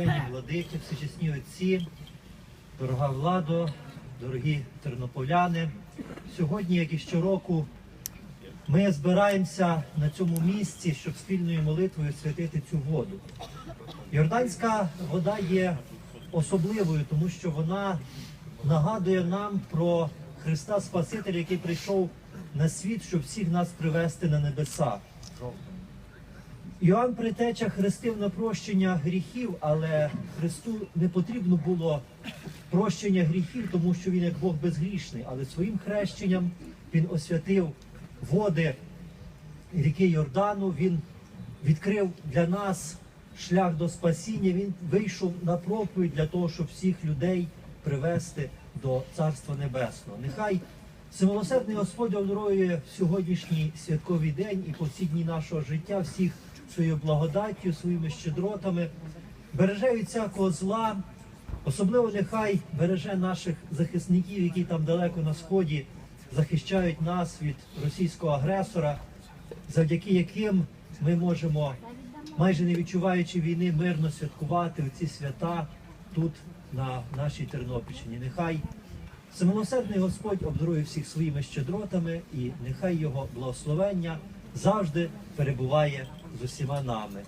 Священні владики, всечесні отці, дорога владо, дорогі тернополяни. Сьогодні, як і щороку, ми збираємося на цьому місці, щоб спільною молитвою святити цю воду. Йорданська вода є особливою, тому що вона нагадує нам про Христа Спасителя, який прийшов на світ, щоб всіх нас привести на небеса. Іоанн Притеча хрестив на прощення гріхів, але Христу не потрібно було прощення гріхів, тому що він як Бог безгрішний. Але своїм хрещенням він освятив води ріки Йордану. Він відкрив для нас шлях до спасіння. Він вийшов на проповідь для того, щоб всіх людей привести до Царства Небесного. Нехай Всемилосердний Господь обдарує в сьогоднішній святковий день і по всі дні нашого життя всіх своєю благодаттю, своїми щедротами, береже від всякого зла, особливо нехай береже наших захисників, які там далеко на сході захищають нас від російського агресора, завдяки яким ми можемо, майже не відчуваючи війни, мирно святкувати ці свята тут, на нашій Тернопільщині. Нехай Всемилосердний Господь обдарує всіх своїми щедротами, і нехай його благословення завжди перебуває з усіма нами.